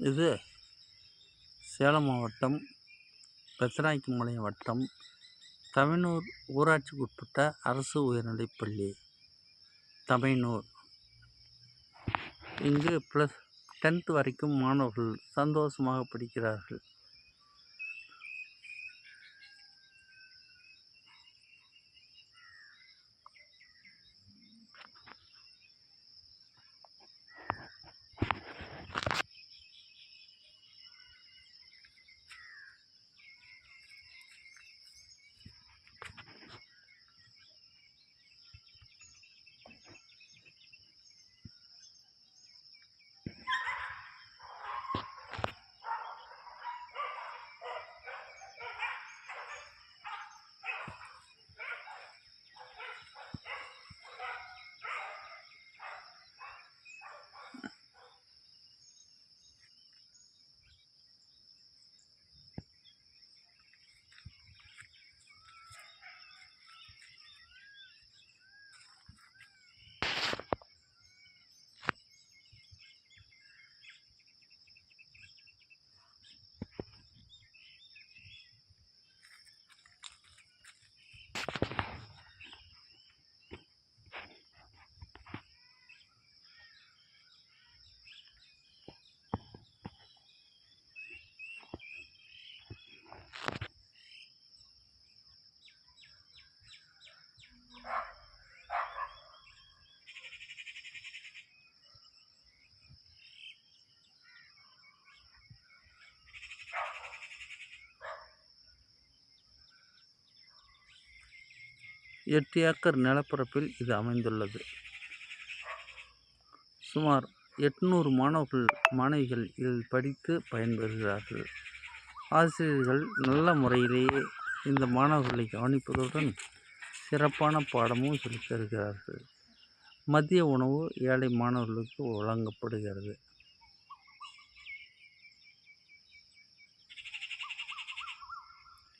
இது சேலம் மாவட்டம் பெத்தநாயக்கம்பாளையம் வட்டம் தமிழ்நூர் ஊராட்சிக்கு உட்பட்ட அரசு உயர்நிலைப்பள்ளி தமிழ்நூர். இங்கு ப்ளஸ் டென்த் வரைக்கும் மாணவர்கள் சந்தோஷமாக படிக்கிறார்கள். எட்டு ஏக்கர் நிலப்பரப்பில் இது அமைந்துள்ளது. சுமார் எட்நூறு மாணவர்கள் மாணவிகள் இதில் படித்து பயன்பெறுகிறார்கள். ஆசிரியர்கள் நல்ல முறையிலேயே இந்த மாணவர்களை கவனிப்பதுடன் சிறப்பான பாடமும் சொல்லித் தருகிறார்கள். மதிய உணவு ஏழை மாணவர்களுக்கு வழங்கப்படுகிறது.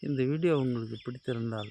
இந்த வீடியோ உங்களுக்கு பிடித்திருந்தால்